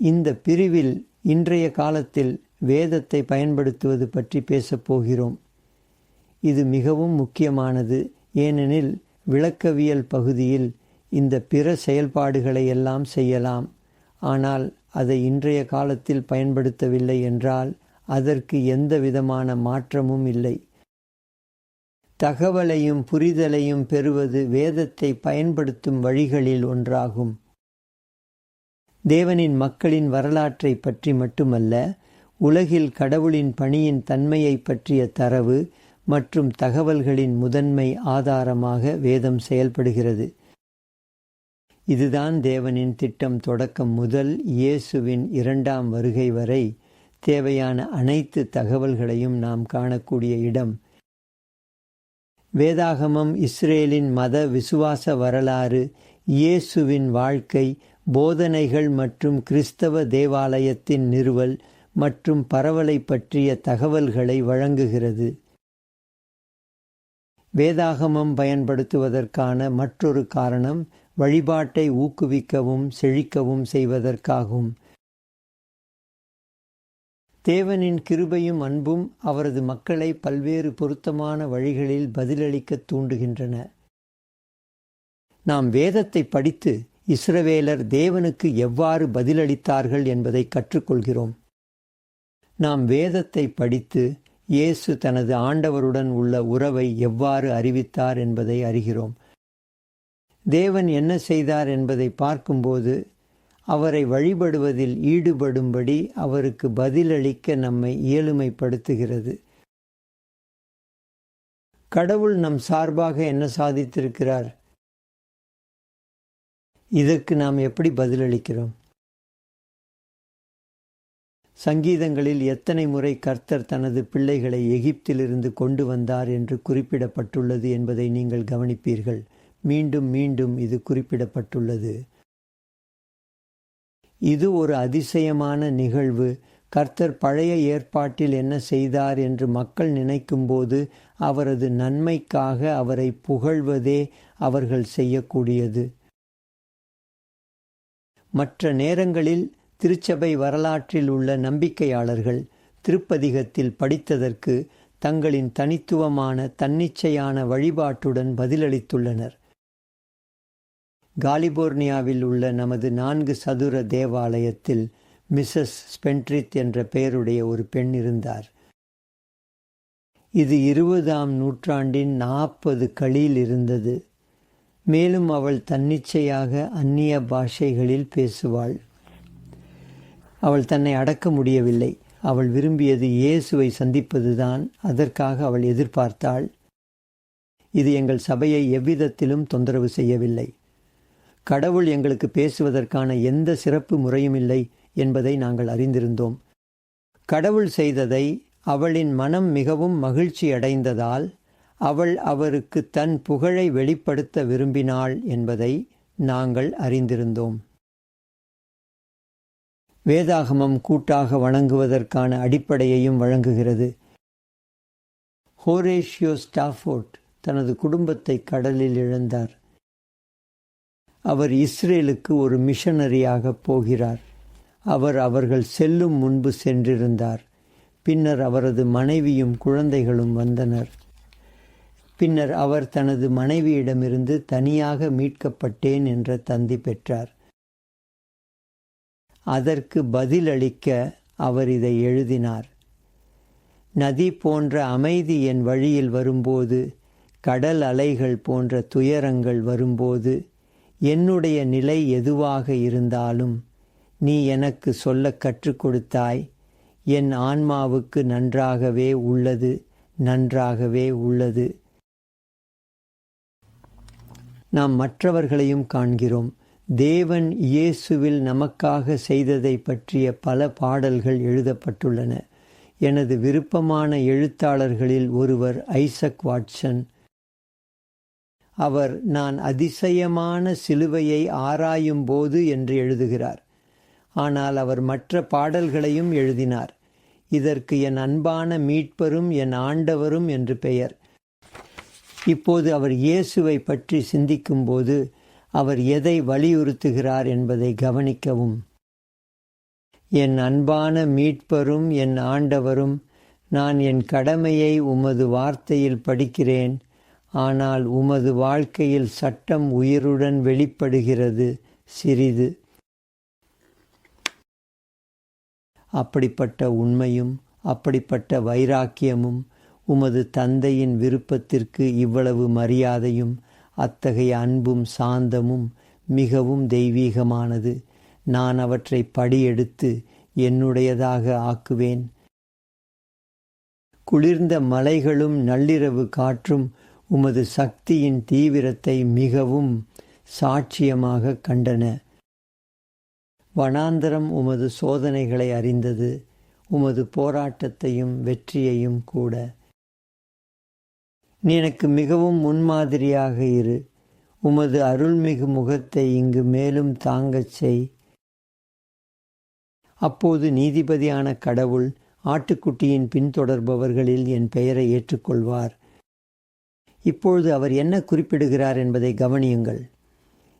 இந்த பிரிவில் இன்றைய காலத்தில் வேதத்தை பயன்படுத்துவது பற்றி பேசப் போகிறோம். இது மிகவும் முக்கியமானது. ஏனெனில் விளக்கவியல் பகுதியில் இந்த பிற செயல்பாடுகளை எல்லாம் செய்யலாம். ஆனால் அதை இன்றைய காலத்தில் பயன்படுத்தவில்லை என்றால் அதற்கு எந்த விதமான மாற்றமும் இல்லை. தகவலையும் புரிதலையும் பெறுவது வேதத்தை பயன்படுத்தும் வழிகளில் ஒன்றாகும். தேவனின் மக்களின் வரலாற்றை பற்றி மட்டுமல்ல உலகில் கடவுளின் பணியின் தன்மையை பற்றிய தரவு மற்றும் தகவல்களின் முதன்மை ஆதாரமாக வேதம் செயல்படுகிறது. இதுதான் தேவனின் திட்டம் தொடக்கம் முதல் இயேசுவின் இரண்டாம் வருகை வரை தேவையான அனைத்து தகவல்களையும் நாம் காணக்கூடிய இடம். வேதாகமம் இஸ்ரேலின் மத விசுவாச வரலாறு இயேசுவின் வாழ்க்கை போதனைகள் மற்றும் கிறிஸ்தவ தேவாலயத்தின் நிறுவல் மற்றும் பரவலை பற்றிய தகவல்களை வழங்குகிறது. வேதாகமம் பயன்படுத்துவதற்கான மற்றொரு காரணம் வழிபாட்டை ஊக்குவிக்கவும் செழிக்கவும் செய்வதற்காகும். தேவனின் கிருபையும் அன்பும் அவரது மக்களை பல்வேறு பொருத்தமான வழிகளில் பதிலளிக்க தூண்டுகின்றன. நாம் வேதத்தை படித்து இஸ்ரவேலர் தேவனுக்கு எவ்வாறு பதிலளித்தார்கள் என்பதை கற்றுக்கொள்கிறோம். நாம் வேதத்தை படித்து இயேசு தனது ஆண்டவருடன் உள்ள உறவை எவ்வாறு அறிவித்தார் என்பதை அறிகிறோம். தேவன் என்ன செய்தார் என்பதை பார்க்கும்போது அவரை வழிபடுவதில் ஈடுபடும்படி அவருக்கு பதிலளிக்க நம்மை இயலுமைப்படுத்துகிறது. கடவுள் நம் சார்பாக என்ன சாதித்திருக்கிறார்? இதற்கு நாம் எப்படி பதிலளிக்கிறோம்? சங்கீதங்களில் எத்தனை முறை கர்த்தர் தனது பிள்ளைகளை எகிப்திலிருந்து கொண்டு வந்தார் என்று குறிப்பிடப்பட்டுள்ளது என்பதை நீங்கள் கவனிப்பீர்கள். மீண்டும் மீண்டும் இது குறிப்பிடப்பட்டுள்ளது. இது ஒரு அதிசயமான நிகழ்வு. கர்த்தர் பழைய ஏற்பாட்டில் என்ன செய்தார் என்று மக்கள் நினைக்கும்போது அவரது நன்மைக்காக அவரை புகழ்வதே அவர்கள் செய்யக்கூடியது. மற்ற நேரங்களில் திருச்சபை வரலாற்றில் உள்ள நம்பிக்கையாளர்கள் திருப்பதிகத்தில் படித்ததற்கு தங்களின் தனித்துவமான தன்னிச்சையான வழிபாட்டுடன் பதிலளித்துள்ளனர். காலிபோர்னியாவில் உள்ள நமது நான்கு சதுர தேவாலயத்தில் மிஸ்ஸஸ் ஸ்பென்ட்ரித் என்ற பெயருடைய ஒரு பெண் இருந்தார். இது இருபதாம் நூற்றாண்டின் நாற்பது களியில் இருந்தது. மேலும் அவள் தன்னிச்சையாக அந்நிய பாஷைகளில் பேசுவாள். அவள் தன்னை அடக்க முடியவில்லை. அவள் விரும்பியது இயேசுவை சந்திப்பதுதான் அதற்காக அவள் எதிர்பார்த்தாள். இது எங்கள் சபையை எவ்விதத்திலும் தொந்தரவு செய்யவில்லை. கடவுள் எங்களுக்கு பேசுவதற்கான எந்த சிறப்பு முறையும் இல்லை என்பதை நாங்கள் அறிந்திருந்தோம். கடவுள் செய்ததை அவளின் மனம் மிகவும் மகிழ்ச்சி அடைந்ததால் அவள் அவருக்கு தன் புகழை வெளிப்படுத்த விரும்பினாள் என்பதை நாங்கள் அறிந்திருந்தோம். வேதாகமம் கூட்டாக வணங்குவதற்கான அடிப்படையையும் வழங்குகிறது. ஹோரேஷியோ ஸ்டாஃபோர்ட் தனது குடும்பத்தை கடலில் இழந்தார். அவர் இஸ்ரேலுக்கு ஒரு மிஷனரியாக போகிறார். அவர் அவர்கள் செல்லும் முன்பு சென்றிருந்தார். பின்னர் அவரது மனைவியும் குழந்தைகளும் வந்தனர். பின்னர் அவர் தனது மனைவியிடமிருந்து தனியாக மீட்கப்பட்டேன் என்ற தந்தி பெற்றார். அதற்கு பதிலளிக்க அவர் இதை எழுதினார். நதி போன்ற அமைதி என் வழியில் வரும்போது கடல் அலைகள் போன்ற துயரங்கள் வரும்போது என்னுடைய நிலை எதுவாக இருந்தாலும் நீ எனக்கு சொல்ல கற்றுக் கொடுத்தாய். என் ஆன்மாவுக்கு நன்றாகவே உள்ளது நன்றாகவே உள்ளது. நாம் மற்றவர்களையும் காண்கிறோம். தேவன் இயேசுவில் நமக்காக செய்ததை பற்றிய பல பாடல்கள் எழுதப்பட்டுள்ளன. எனது விருப்பமான எழுத்தாளர்களில் ஒருவர் ஐசக் வாட்சன். அவர் நான் அதிசயமான சிலுவையை ஆராயும் போது என்று எழுதுகிறார். ஆனால் அவர் மற்ற பாடல்களையும் எழுதினார். இதற்கு என் அன்பான மீட்பரும் என் ஆண்டவரும் என்று பெயர். இப்போது அவர் இயேசுவை பற்றி சிந்திக்கும்போது அவர் எதை வலியுறுத்துகிறார் என்பதை கவனிக்கவும். என் அன்பான மீட்பரும் என் ஆண்டவரும் நான் என் கடமையை உமது வார்த்தையில் படிக்கிறேன். ஆனால் உமது வாழ்க்கையில் சட்டம் உயிருடன் வெளிப்படுகிறது சிறிது. அப்படிப்பட்ட உண்மையும் அப்படிப்பட்ட வைராக்கியமும் உமது தந்தையின் விருப்பத்திற்கு இவ்வளவு மரியாதையும் அத்தகைய அன்பும் சாந்தமும் மிகவும் தெய்வீகமானது. நான் அவற்றை படியெடுத்து என்னுடையதாக ஆக்குவேன். குளிர்ந்த மலைகளும் நள்ளிரவு காற்றும் உமது சக்தியின் தீவிரத்தை மிகவும் சாட்சியமாக கண்டன. வனாந்தரம் உமது சோதனைகளை அறிந்தது. உமது போராட்டத்தையும் வெற்றியையும் கூட. நீ எனக்கு மிகவும் முன்மாதிரியாக இரு. உமது அருள்மிகு முகத்தை இங்கு மேலும் தாங்கச் செய். அப்போது நீதிபதியான கடவுள் ஆட்டுக்குட்டியின் பின்தொடர்பவர்களில் என் பெயரை ஏற்றுக்கொள்வார். இப்பொழுது அவர் என்ன குறிப்பிடுகிறார் என்பதை கவனியுங்கள்.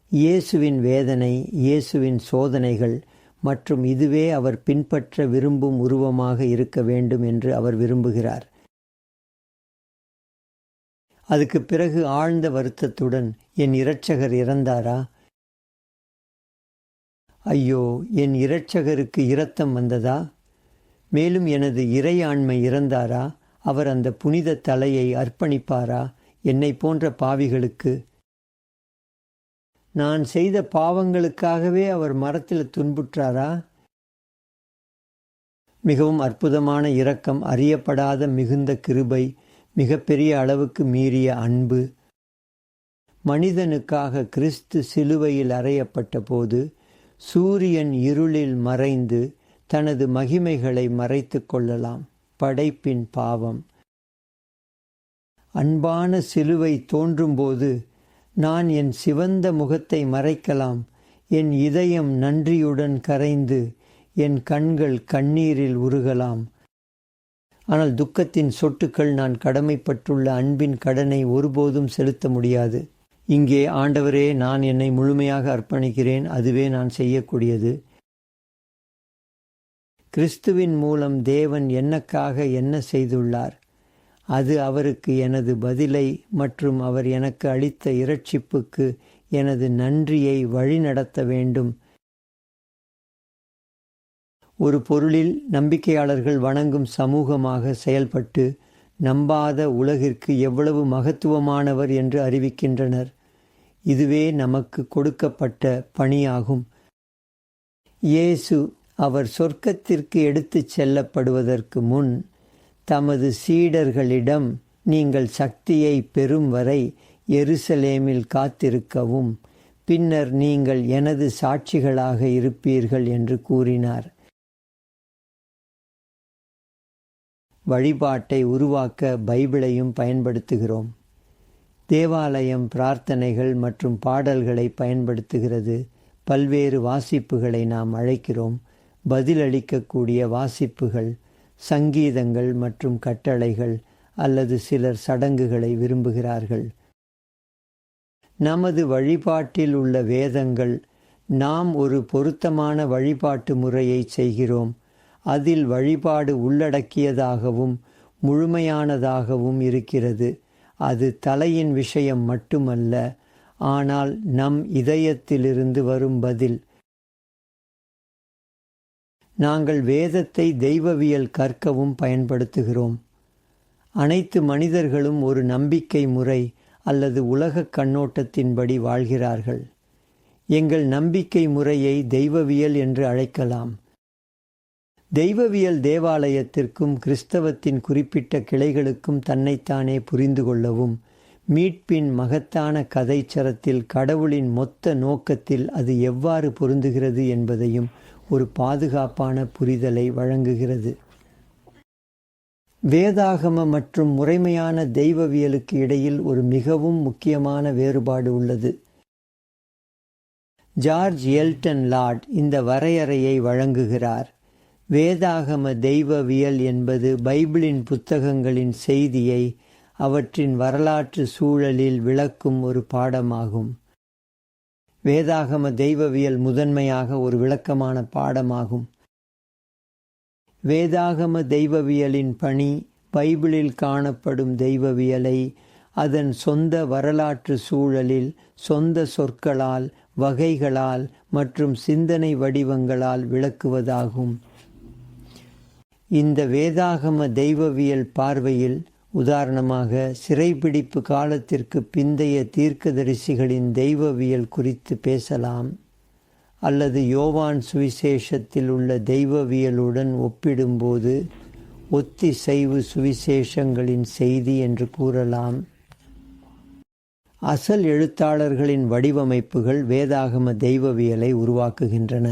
இயேசுவின் வேதனை இயேசுவின் சோதனைகள் மற்றும் இதுவே அவர் பின்பற்ற விரும்பும் உருவமாக இருக்க வேண்டும் என்று அவர் விரும்புகிறார். அதுக்கு பிறகு ஆழ்ந்த வருத்தத்துடன் என் இரட்சகர் இறந்தாரா? ஐயோ என் இரட்சகருக்கு இரத்தம் வந்ததா? மேலும் எனது இறையாண்மை இறந்தாரா? அவர் அந்த புனித தலையை அர்ப்பணிப்பாரா? என்னை போன்ற பாவிகளுக்கு? நான் செய்த பாவங்களுக்காகவே அவர் மரத்தில் துன்புற்றாரா? மிகவும் அற்புதமான இரக்கம் அறியப்படாத மிகுந்த கிருபை மிகப்பெரிய அளவுக்கு மீறிய அன்பு மனிதனுக்காக கிறிஸ்து சிலுவையில் அறையப்பட்ட போது சூரியன் இருளில் மறைந்து தனது மகிமைகளை மறைத்து கொள்ளலாம். படைப்பின் பாவம். அன்பான சிலுவை தோன்றும்போது நான் என் சிவந்த முகத்தை மறைக்கலாம். என் இதயம் நன்றியுடன் கரைந்து என் கண்கள் கண்ணீரில் உருகலாம். ஆனால் துக்கத்தின் சொட்டுக்கள் நான் கடமைப்பட்டுள்ள அன்பின் கடனை ஒருபோதும் செலுத்த முடியாது. இங்கே ஆண்டவரே நான் என்னை முழுமையாக அர்ப்பணிக்கிறேன். அதுவே நான் செய்யக்கூடியது. கிறிஸ்துவின் மூலம் தேவன் என்னக்காக என்ன செய்துள்ளார்? அது அவருக்கு எனது பதிலை மற்றும் அவர் எனக்கு அளித்த இரட்சிப்புக்கு எனது நன்றியை வழிநடத்த வேண்டும். ஒரு பொருளில் நம்பிக்கையாளர்கள் வணங்கும் சமூகமாக செயல்பட்டு நம்பாத உலகிற்கு எவ்வளவு மகத்துவமானவர் என்று அறிவிக்கின்றனர். இதுவே நமக்கு கொடுக்கப்பட்ட பணியாகும். இயேசு அவர் சொர்க்கத்திற்கு எடுத்துச் செல்லப்படுவதற்கு முன் தமது சீடர்களிடம் நீங்கள் சக்தியை பெறும் வரை எருசலேமில் காத்திருக்கவும் பின்னர் நீங்கள் எனது சாட்சிகளாக இருப்பீர்கள் என்று கூறினார். வழிபாட்டை உருவாக்க பைபிளையும் பயன்படுத்துகிறோம். தேவாலயம் பிரார்த்தனைகள் மற்றும் பாடல்களை பயன்படுத்துகிறது. பல்வேறு வாசிப்புகளை நாம் அழைக்கிறோம். பதிலளிக்கக்கூடிய வாசிப்புகள் சங்கீதங்கள் மற்றும் கட்டளைகள் அல்லது சிலர் சடங்குகளை விரும்புகிறார்கள். நமது வழிபாட்டில் உள்ள வேதங்கள் நாம் ஒரு பொருத்தமான வழிபாட்டு முறையை செய்கிறோம். அதில் வழிபாடு உள்ளடக்கியதாகவும் முழுமையானதாகவும் இருக்கிறது. அது தலையின் விஷயம் மட்டுமல்ல ஆனால் நம் இதயத்திலிருந்து வரும் பதில். நாங்கள் வேதத்தை தெய்வவியல் கற்கவும் பயன்படுத்துகிறோம். அனைத்து மனிதர்களும் ஒரு நம்பிக்கை முறை அல்லது உலக கண்ணோட்டத்தின்படி வாழ்கிறார்கள். எங்கள் நம்பிக்கை முறையை தெய்வவியல் என்று அழைக்கலாம். தெய்வவியல் தேவாலயத்திற்கும் கிறிஸ்தவத்தின் குறிப்பிட்ட கிளைகளுக்கும் தன்னைத்தானே புரிந்து கொள்ளவும் மீட்பின் மகத்தான கதைச்சரத்தில் கடவுளின் மொத்த நோக்கத்தில் அது எவ்வாறு பொருந்துகிறது என்பதையும் ஒரு பாதுகாப்பான புரிதலை வழங்குகிறது. வேதாகம மற்றும் முறைமையான தெய்வவியலுக்கு இடையில் ஒரு மிகவும் முக்கியமான வேறுபாடு உள்ளது. ஜார்ஜ் எல்டன் லார்ட் இந்த வரையறையை வழங்குகிறார். வேதாகம தெய்வவியல் என்பது பைபிளின் புத்தகங்களின் செய்தியை அவற்றின் வரலாற்று சூழலில் விளக்கும் ஒரு பாடமாகும். வேதாகம தெய்வவியல் முதன்மையாக ஒரு விளக்கமான பாடமாகும். வேதாகம தெய்வவியலின் பணி பைபிளில் காணப்படும் தெய்வவியலை அதன் சொந்த வரலாற்று சூழலில் சொந்த சொற்களால் வகைகளால் மற்றும் சிந்தனை வடிவங்களால் விளக்குவதாகும். இந்த வேதாகம தெய்வவியல் பார்வையில் உதாரணமாக சிறைபிடிப்பு காலத்திற்கு பிந்தைய தீர்க்கதரிசிகளின் தெய்வவியல் குறித்து பேசலாம் அல்லது யோவான் சுவிசேஷத்தில் உள்ள தெய்வவியலுடன் ஒப்பிடும்போது ஒத்திசைவு சுவிசேஷங்களின் செய்தி என்று கூறலாம். அசல் எழுத்தாளர்களின் வடிவமைப்புகள் வேதாகம தெய்வவியலை உருவாக்குகின்றன.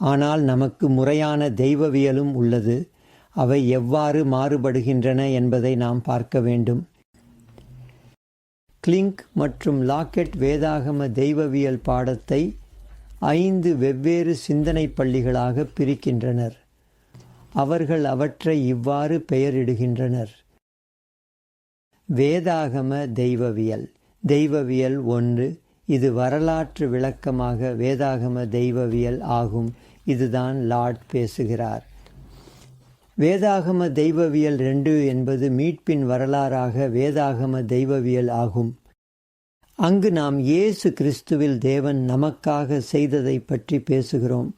ஆனால் நமக்கு முறையான தெய்வவியலும் உள்ளது. அவை எவ்வாறு மாறுபடுகின்றன என்பதை நாம் பார்க்க வேண்டும். கிளிங்க் மற்றும் லாக்கெட் வேதாகம தெய்வவியல் பாடத்தை ஐந்து வெவ்வேறு சிந்தனை பள்ளிகளாக பிரிக்கின்றனர். அவர்கள் அவற்றை இவ்வாறு பெயரிடுகின்றனர். வேதாகம தெய்வவியல். தெய்வவியல் ஒன்று. இது வரலாற்று விளக்கமாக வேதாகம தெய்வவியல் ஆகும். இதுதான் லார்ட் பேசுகிறார். வேதாகம தெய்வவியல் ரெண்டு என்பது மீட்பின் வரலாறாக வேதாகம தெய்வவியல் ஆகும். அங்கு நாம் இயேசு கிறிஸ்துவில் தேவன் நமக்காக செய்ததை பற்றி பேசுகிறோம்.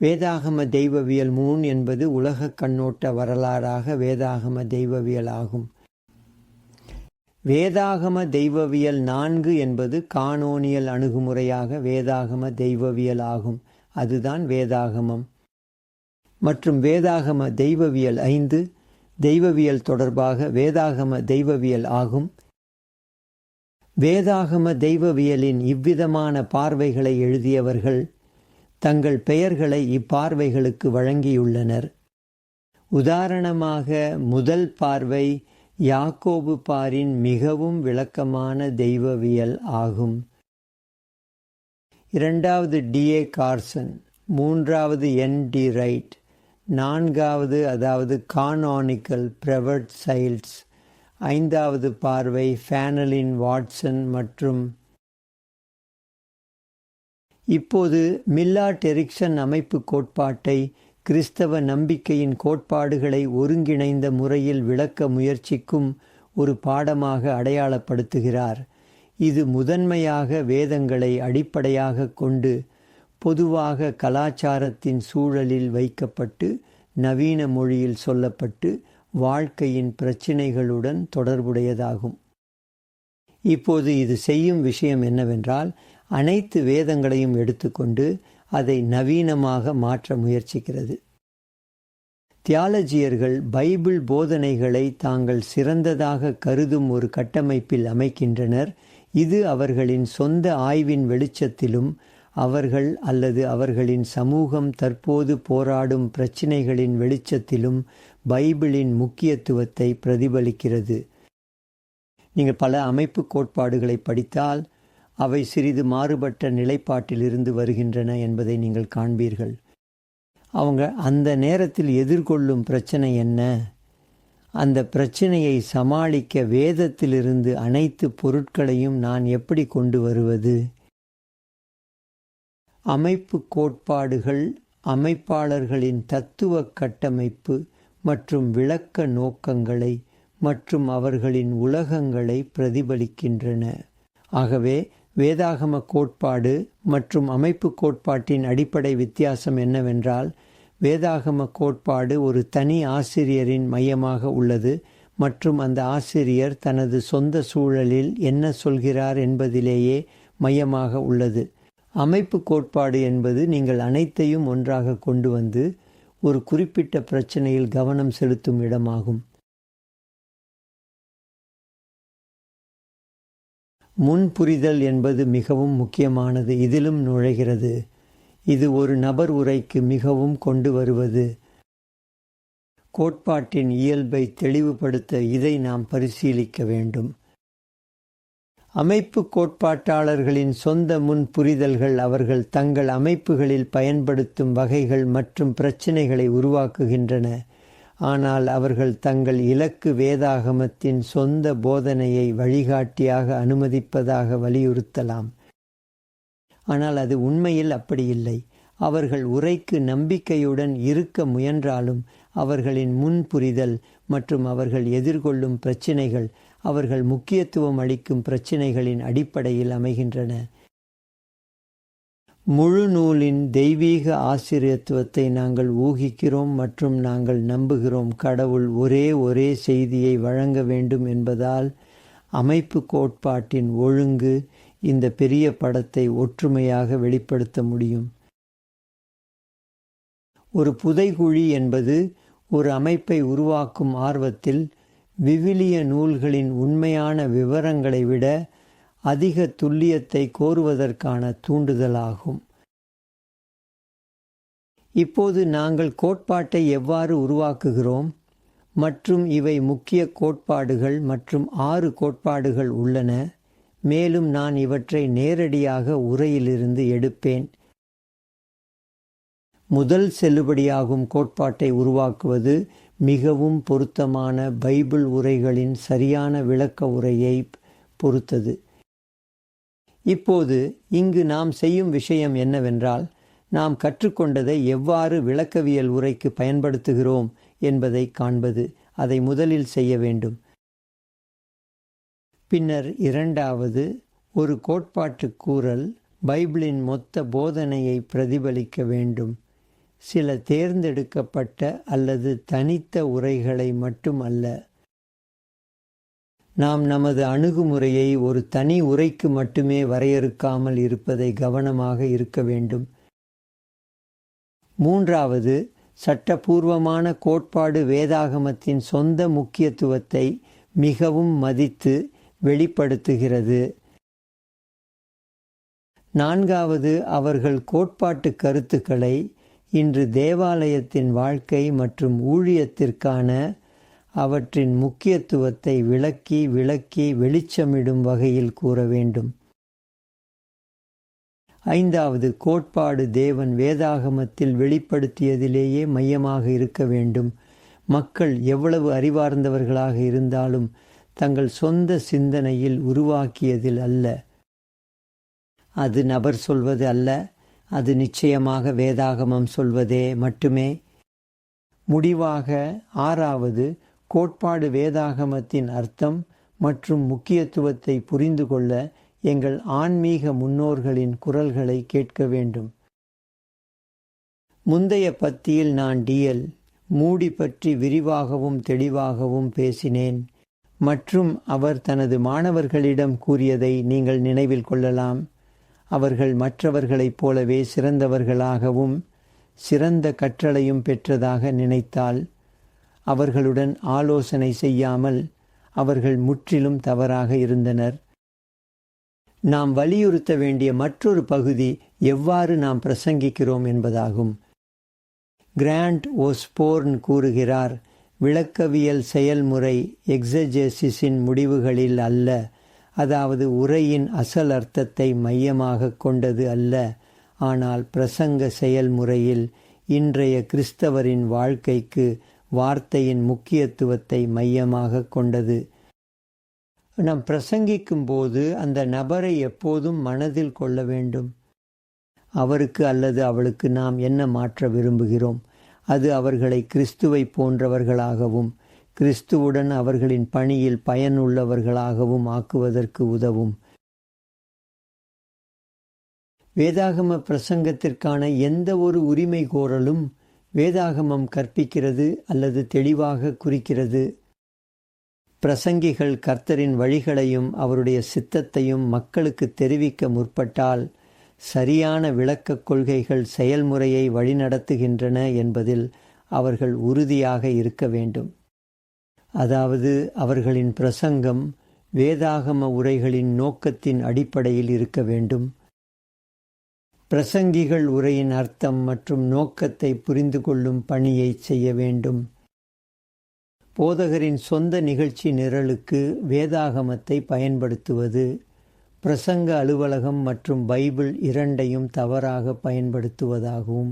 வேதாகம தெய்வவியல் மூன் என்பது உலக கண்ணோட்ட வரலாறாக வேதாகம தெய்வவியல் ஆகும். வேதாகம தெய்வவியல் நான்கு என்பது கானோனியல் அணுகுமுறையாக வேதாகம தெய்வவியல் ஆகும். அதுதான் வேதாகமம். மற்றும் வேதாகம தெய்வவியல் ஐந்து தெய்வவியல் தொடர்பாக வேதாகம தெய்வவியல் ஆகும். வேதாகம தெய்வவியலின் இவ்விதமான பார்வைகளை எழுதியவர்கள் தங்கள் பெயர்களை இப்பார்வைகளுக்கு வழங்கியுள்ளனர். உதாரணமாக முதல் பார்வை யாக்கோபு பாரின் மிகவும் விளக்கமான தெய்வவியல் ஆகும். இரண்டாவது டிஏ கார்சன் மூன்றாவது என். டி. ரைட் நான்காவது அதாவது கானானிக்கல் பிரவர்ட் சைல்ட்ஸ் ஐந்தாவது பார்வை ஃபேனலின் வாட்சன் மற்றும் இப்போது மில்லா டெரிக்சன் அமைப்பு கோட்பாட்டை கிறிஸ்தவ நம்பிக்கையின் கோட்பாடுகளை ஒருங்கிணைந்த முறையில் விளக்க முயற்சிக்கும் ஒரு பாடமாக அடையாளப்படுத்துகிறார். இது முதன்மையாக வேதங்களை அடிப்படையாக கொண்டு பொதுவாக கலாச்சாரத்தின் சூழலில் வைக்கப்பட்டு நவீன மொழியில் சொல்லப்பட்டு வாழ்க்கையின் பிரச்சினைகளுடன் தொடர்புடையதாகும். இப்போது இது செய்யும் விஷயம் என்னவென்றால் அனைத்து வேதங்களையும் எடுத்துக்கொண்டு அதை நவீனமாக மாற்ற முயற்சிக்கிறது. தியாலஜியர்கள் பைபிள் போதனைகளை தாங்கள் சிறந்ததாக கருதும் ஒரு கட்டமைப்பில் அமைக்கின்றனர். இது அவர்களின் சொந்த ஆய்வின் வெளிச்சத்திலும் அவர்கள் அல்லது அவர்களின் சமூகம் தற்போது போராடும் பிரச்சினைகளின் வெளிச்சத்திலும் பைபிளின் முக்கியத்துவத்தை பிரதிபலிக்கிறது. நீங்கள் பல அமைப்பு கோட்பாடுகளை படித்தால் அவை சிறிது மாறுபட்ட நிலைப்பாட்டிலிருந்து வருகின்றன என்பதை நீங்கள் காண்பீர்கள். அவங்க அந்த நேரத்தில் எதிர்கொள்ளும் பிரச்சனை என்ன? அந்த பிரச்சனையை சமாளிக்க வேதத்திலிருந்து அனைத்து பொருட்களையும் நான் எப்படி கொண்டு வருவது? அமைப்பு கோட்பாடுகள் அமைப்பாளர்களின் தத்துவ கட்டமைப்பு மற்றும் விளக்க நோக்கங்களை மற்றும் அவர்களின் உலகங்களை பிரதிபலிக்கின்றன. ஆகவே வேதாகம கோட்பாடு மற்றும் அமைப்பு கோட்பாட்டின் அடிப்படை வித்தியாசம் என்னவென்றால் வேதாகம கோட்பாடு ஒரு தனி ஆசிரியரின் மையமாக உள்ளது மற்றும் அந்த ஆசிரியர் தனது சொந்த சூழலில் என்ன சொல்கிறார் என்பதிலேயே மையமாக உள்ளது. அமைப்பு கோட்பாடு என்பது நீங்கள் அனைத்தையும் ஒன்றாக கொண்டு வந்து ஒரு குறிப்பிட்ட பிரச்சனையில் கவனம் செலுத்தும் இடமாகும். முன்புரிதல் என்பது மிகவும் முக்கியமானது. இதிலும் நுழைகிறது. இது ஒரு நபர் உரைக்கு மிகவும் கொண்டு வருவது. கோட்பாட்டின் இயல்பை தெளிவுபடுத்த இதை நாம் பரிசீலிக்க வேண்டும். அமைப்பு கோட்பாட்டாளர்களின் சொந்த முன் புரிதல்கள் அவர்கள் தங்கள் அமைப்புகளில் பயன்படுத்தும் வகைகள் மற்றும் பிரச்சினைகளை உருவாக்குகின்றன. ஆனால் அவர்கள் தங்கள் இலக்கு வேதாகமத்தின் சொந்த போதனையை வழிகாட்டியாக அனுமதிப்பதாக வலியுறுத்தலாம். ஆனால் அது உண்மையில் அப்படி இல்லை. அவர்கள் உரைக்கு நம்பிக்கையுடன் இருக்க முயன்றாலும் அவர்களின் முன்புரிதல் மற்றும் அவர்கள் எதிர்கொள்ளும் பிரச்சினைகள் அவர்கள் முக்கியத்துவம் அளிக்கும் பிரச்சினைகளின் அடிப்படையில் அமைகின்றன. முழு நூலின் தெய்வீக ஆசிரியத்துவத்தை நாங்கள் ஊகிக்கிறோம் மற்றும் நாங்கள் நம்புகிறோம். கடவுள் ஒரே ஒரே செய்தியை வழங்க வேண்டும் என்பதால் அமைப்பு கோட்பாட்டின் ஒழுங்கு இந்த பெரிய படத்தை ஒற்றுமையாக வெளிப்படுத்த முடியும். ஒரு புதைகுழி என்பது ஒரு அமைப்பை உருவாக்கும் ஆர்வத்தில் விவிலிய நூல்களின் உண்மையான விவரங்களை விட அதிக துல்லியத்தை கோருவதற்கான தூண்டுதலாகும். இப்போது நாங்கள் கோட்பாட்டை எவ்வாறு உருவாக்குகிறோம்? மற்றும் இவை முக்கிய கோட்பாடுகள் மற்றும் ஆறு கோட்பாடுகள் உள்ளன. மேலும் நான் இவற்றை நேரடியாக உரையிலிருந்து எடுப்பேன். முதல் செல்லுபடியாகும் கோட்பாட்டை உருவாக்குவது மிகவும் பொருத்தமான பைபிள் உரைகளின் சரியான விளக்க உரையை பொறுத்தது. இப்போது இங்கு நாம் செய்யும் விஷயம் என்னவென்றால் நாம் கற்றுக்கொண்டதை எவ்வாறு விளக்கவியல் உரைக்கு பயன்படுத்துகிறோம் என்பதை காண்பது. அதை முதலில் செய்ய வேண்டும். பின்னர் இரண்டாவது ஒரு கோட்பாட்டு கூறல் பைபிளின் மொத்த போதனையை பிரதிபலிக்க வேண்டும். சில தேர்ந்தெடுக்கப்பட்ட அல்லது தனித்த உரைகளை மட்டும் அல்ல நாம் நமது அணுகுமுறையை ஒரு தனி உரைக்கு மட்டுமே வரையறுக்காமல் இருப்பதை கவனமாக இருக்க வேண்டும். மூன்றாவது சட்டபூர்வமான கோட்பாடு வேதாகமத்தின் சொந்த முக்கியத்துவத்தை மிகவும் மதித்து வெளிப்படுத்துகிறது. நான்காவது அவர்கள் கோட்பாட்டு கருத்துக்களை இன்று தேவாலயத்தின் வாழ்க்கை மற்றும் ஊழியத்திற்கான அவற்றின் முக்கியத்துவத்தை விளக்கி விளக்கி வெளிச்சமிடும் வகையில் கூற வேண்டும். ஐந்தாவது கோட்பாடு தேவன் வேதாகமத்தில் வெளிப்படுத்தியதிலேயே மையமாக இருக்க வேண்டும். மக்கள் எவ்வளவு அறிவார்ந்தவர்களாக இருந்தாலும் தங்கள் சொந்த சிந்தனையில் உருவாக்கியதில் அல்ல. அது நபர் சொல்வது அல்ல அது நிச்சயமாக வேதாகமம் சொல்வதே மட்டுமே. முடிவாக ஆறாவது கோட்பாடு வேதாகமத்தின் அர்த்தம் மற்றும் முக்கியத்துவத்தை புரிந்து கொள்ள எங்கள் ஆன்மீக முன்னோர்களின் குரல்களை கேட்க வேண்டும். முந்தைய பத்தியில் நான் டிஎல் மூடி பற்றி விரிவாகவும் தெளிவாகவும் பேசினேன். மற்றும் அவர் தனது மாணவர்களிடம் கூறியதை நீங்கள் நினைவில் கொள்ளலாம். அவர்கள் மற்றவர்களைப் போலவே சிறந்தவர்களாகவும் சிறந்த கற்றலையும் பெற்றதாக நினைத்தால் அவர்களுடன் ஆலோசனை செய்யாமல் அவர்கள் முற்றிலும் தவறாக இருந்தனர். நாம் வலியுறுத்த வேண்டிய மற்றொரு பகுதி எவ்வாறு நாம் பிரசங்கிக்கிறோம் என்பதாகும். கிராண்ட் ஓஸ்போர்ன் கூறுகிறார் விளக்கவியல் செயல்முறை எக்ஸஜேசிஸின் முடிவுகளில் அல்ல. அதாவது உரையின் அசல் அர்த்தத்தை மையமாக கொண்டது அல்ல. ஆனால் பிரசங்க செயல்முறையில் இன்றைய கிறிஸ்தவரின் வாழ்க்கைக்கு வார்த்தையின் முக்கியத்துவத்தை மையமாக கொண்டது. நாம் பிரசங்கிக்கும் போது அந்த நபரை எப்போதும் மனதில் கொள்ள வேண்டும். அவருக்கு அல்லது அவளுக்கு நாம் என்ன மாற்ற விரும்புகிறோம்? அது அவர்களை கிறிஸ்துவை போன்றவர்களாகவும் கிறிஸ்துவுடன் அவர்களின் பணியில் பயனுள்ளவர்களாகவும் ஆக்குவதற்கு உதவும். வேதாகம பிரசங்கத்திற்கான எந்த ஒரு உரிமை கோரலும் வேதாகமம் கற்பிக்கிறது அல்லது தெளிவாக குறிக்கிறது. பிரசங்கிகள் கர்த்தரின் வழிகளையும் அவருடைய சித்தத்தையும் மக்களுக்கு தெரிவிக்க முற்பட்டால் சரியான விளக்கக் கொள்கைகள் செயல்முறையை வழிநடத்துகின்றன என்பதில் அவர்கள் உறுதியாக இருக்க வேண்டும். அதாவது அவர்களின் பிரசங்கம் வேதாகம உரைகளின் நோக்கத்தின் அடிப்படையில் இருக்க வேண்டும். பிரசங்கிகள் உரையின் அர்த்தம் மற்றும் நோக்கத்தை புரிந்து கொள்ளும் பணியை செய்ய வேண்டும். போதகரின் சொந்த நிகழ்ச்சி நிரலுக்கு வேதாகமத்தை பயன்படுத்துவது பிரசங்க அலுவலகம் மற்றும் பைபிள் இரண்டையும் தவறாக பயன்படுத்துவதாகவும்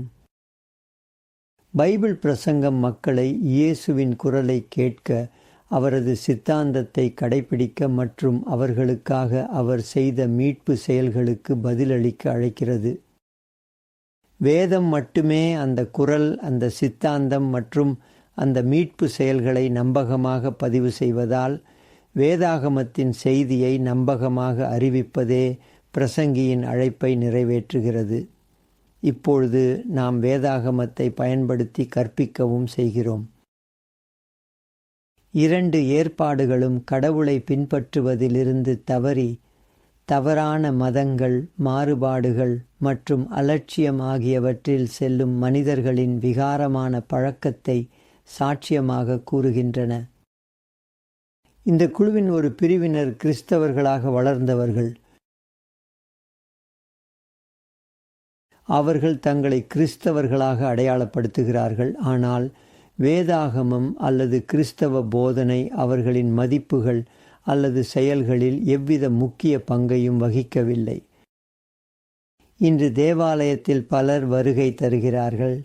பைபிள் பிரசங்கம் மக்களை இயேசுவின் குரலை கேட்க அவரது சித்தாந்தத்தை கடைபிடிக்க மற்றும் அவர்களுக்காக அவர் செய்த மீட்பு செயல்களுக்கு பதிலளிக்க அழைக்கிறது. வேதம் மட்டுமே அந்த குரல் அந்த சித்தாந்தம் மற்றும் அந்த மீட்பு செயல்களை நம்பகமாக பதிவு செய்வதால் வேதாகமத்தின் செய்தியை நம்பகமாக அறிவிப்பதே பிரசங்கியின் அழைப்பை நிறைவேற்றுகிறது. இப்பொழுது நாம் வேதாகமத்தை பயன்படுத்தி கற்பிக்கவும் செய்கிறோம். இரண்டு ஏற்பாடுகளும் கடவுளை பின்பற்றுவதிலிருந்து தவறி தவறான மதங்கள் மாறுபாடுகள் மற்றும் அலட்சியம் ஆகியவற்றில் செல்லும் மனிதர்களின் விகாரமான பழக்கத்தை சாட்சியமாக கூறுகின்றன. இந்த குழுவின் ஒரு பிரிவினர் கிறிஸ்தவர்களாக வளர்ந்தவர்கள். அவர்கள் தங்களை கிறிஸ்தவர்களாக அடையாளப்படுத்துகிறார்கள். ஆனால் வேதாகமம் அல்லது கிறிஸ்தவ போதனை அவர்களின் மதிப்புகள் அல்லது செயல்களில் எவ்வித முக்கிய பங்கையும் வகிக்கவில்லை. இன்று தேவாலயத்தில் பலர் வருகை தருகிறார்கள்.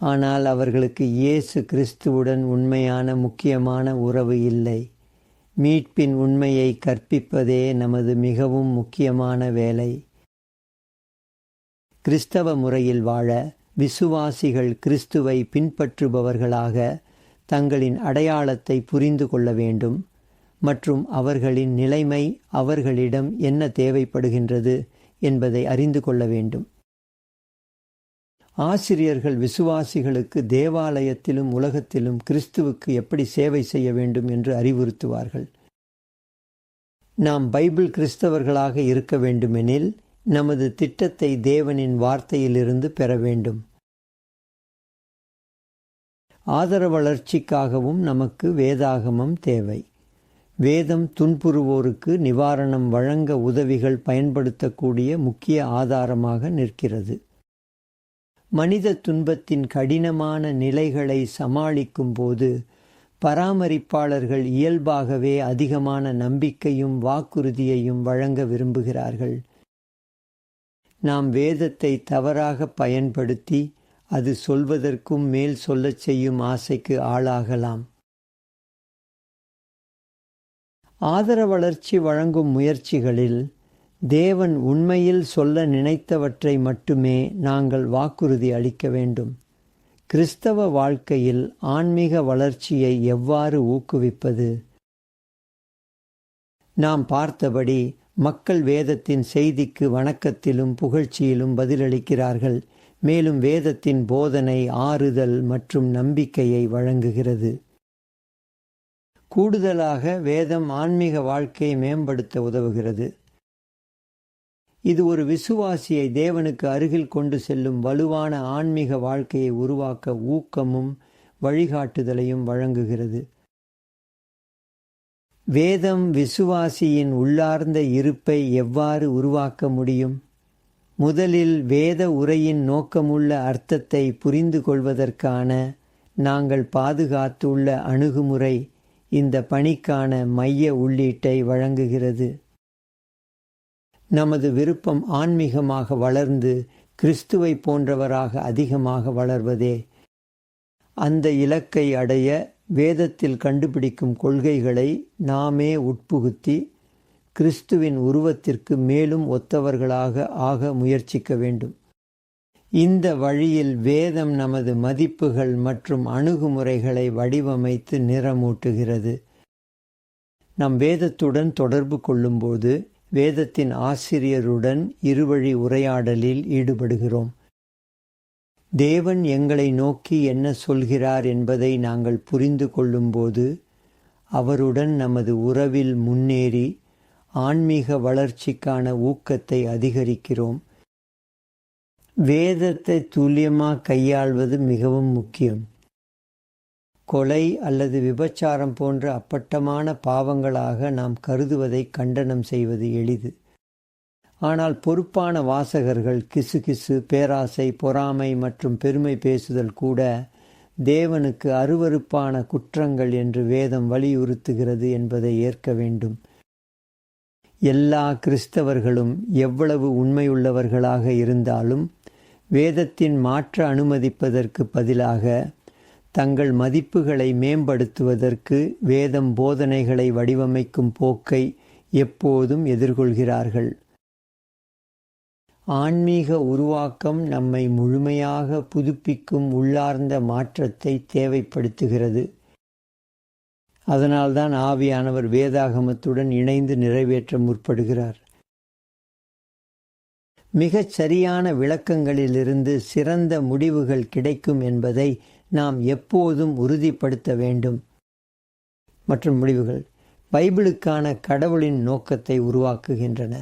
ஆனால் அவர்களுக்கு இயேசு கிறிஸ்துவுடன் உண்மையான முக்கியமான உறவு இல்லை. மீட்பின் உண்மையை கற்பிப்பதே நமது மிகவும் முக்கியமான வேலை. கிறிஸ்தவ முறையில் வாழ விசுவாசிகள் கிறிஸ்துவை பின்பற்றுபவர்களாக தங்களின் அடையாளத்தை புரிந்து கொள்ள வேண்டும். மற்றும் அவர்களின் நிலைமை அவர்களிடம் என்ன தேவைப்படுகின்றது என்பதை அறிந்து கொள்ள வேண்டும். ஆசிரியர்கள் விசுவாசிகளுக்கு தேவாலயத்திலும் உலகத்திலும் கிறிஸ்துவுக்கு எப்படி சேவை செய்ய வேண்டும் என்று அறிவுறுத்துவார்கள்? நாம் பைபிள் கிறிஸ்தவர்களாக இருக்க வேண்டுமெனில் நமது திட்டத்தை தேவனின் வார்த்தையிலிருந்து பெற வேண்டும். ஆதரவளர்ச்சிக்காகவும் நமக்கு வேதாகமம் தேவை. வேதம் துன்புறுவோருக்கு நிவாரணம் வழங்க உதவிகள் பயன்படுத்தக்கூடிய முக்கிய ஆதாரமாக நிற்கிறது. மனித துன்பத்தின் கடினமான நிலைகளை சமாளிக்கும் போது பராமரிப்பாளர்கள் இயல்பாகவே அதிகமான நம்பிக்கையும் வாக்குறுதியையும் வழங்க விரும்புகிறார்கள். நாம் வேதத்தை தவறாக பயன்படுத்தி அது சொல்வதற்கும் மேல் சொல்லச் செய்யும் ஆசைக்கு ஆளாகலாம். ஆதரவளர்ச்சி வழங்கும் முயற்சிகளில் தேவன் உண்மையில் சொல்ல நினைத்தவற்றை மட்டுமே நாங்கள் வாக்குறுதி அளிக்க வேண்டும். கிறிஸ்தவ வாழ்க்கையில் ஆன்மீக வளர்ச்சியை எவ்வாறு ஊக்குவிப்பது? நாம் பார்த்தபடி மக்கள் வேதத்தின் செய்திக்கு வணக்கத்திலும் புகழ்ச்சியிலும் பதிலளிக்கிறார்கள். மேலும் வேதத்தின் போதனை ஆறுதல் மற்றும் நம்பிக்கையை வழங்குகிறது. கூடுதலாக வேதம் ஆன்மீக வாழ்க்கையை மேம்படுத்த உதவுகிறது. இது ஒரு விசுவாசியை தேவனுக்கு அருகில் கொண்டு செல்லும் வலுவான ஆன்மீக வாழ்க்கையை உருவாக்க ஊக்கமும் வழிகாட்டுதலையும் வழங்குகிறது. வேதம் விசுவாசியின் உள்ளார்ந்த இருப்பை எவ்வாறு உருவாக்க முடியும்? முதலில் வேத உரையின் நோக்கமுள்ள அர்த்தத்தை புரிந்து கொள்வதற்கான நாங்கள் பாதுகாத்துள்ள அணுகுமுறை இந்த பணிக்கான மைய உள்ளீட்டை வழங்குகிறது. நமது விருப்பம் ஆன்மீகமாக வளர்ந்து கிறிஸ்துவை போன்றவராக அதிகமாக வளர்வதே அந்த இலக்கை அடைய வேதத்தில் கண்டுபிடிக்கும் கொள்கைகளை நாமே உட்புகுத்தி கிறிஸ்துவின் உருவத்திற்கு மேலும் ஒத்தவர்களாக ஆக முயற்சிக்க வேண்டும். இந்த வழியில் வேதம் நமது மதிப்புகள் மற்றும் அணுகுமுறைகளை வடிவமைத்து நிறமூட்டுகிறது. நம் வேதத்துடன் தொடர்பு கொள்ளும்போது வேதத்தின் ஆசிரியருடன் இருவழி உரையாடலில் ஈடுபடுகிறோம். தேவன் எங்களை நோக்கி என்ன சொல்கிறார் என்பதை நாங்கள் புரிந்து கொள்ளும்போது அவருடன் நமது உறவில் முன்னேறி ஆன்மீக வளர்ச்சிக்கான ஊக்கத்தை அதிகரிக்கிறோம். வேதத்தை துல்லியமாக கையாள்வது மிகவும் முக்கியம். கொலை அல்லது விபச்சாரம் போன்ற அப்பட்டமான பாவங்களாக நாம் கருதுவதை கண்டனம் செய்வது எளிது. ஆனால் பொறுப்பான வாசகர்கள் கிசுகிசு பேராசை பொறாமை மற்றும் பெருமை பேசுதல் கூட தேவனுக்கு அருவருப்பான குற்றங்கள் என்று வேதம் வலியுறுத்துகிறது என்பதை ஏற்க வேண்டும். எல்லா கிறிஸ்தவர்களும் எவ்வளவு உண்மையுள்ளவர்களாக இருந்தாலும் வேதத்தின் மாற்ற அனுமதிப்பதற்கு பதிலாக தங்கள் மதிப்புகளை மேம்படுத்துவதற்கு வேதம் போதனைகளை வடிவமைக்கும் போக்கை எப்போதும் எதிர்கொள்கிறார்கள். ஆன்மீக உருவாக்கம் நம்மை முழுமையாக புதுப்பிக்கும் உள்ளார்ந்த மாற்றத்தை தேவைப்படுத்துகிறது. அதனால்தான் ஆவியானவர் வேதாகமத்துடன் இணைந்து நிறைவேற்ற முற்படுகிறார். மிகச் சரியான விளக்கங்களிலிருந்து சிறந்த முடிவுகள் கிடைக்கும் என்பதை நாம் எப்போதும் உறுதிப்படுத்த வேண்டும். மற்றும் முடிவுகள் பைபிளுக்கான கடவுளின் நோக்கத்தை உருவாக்குகின்றன.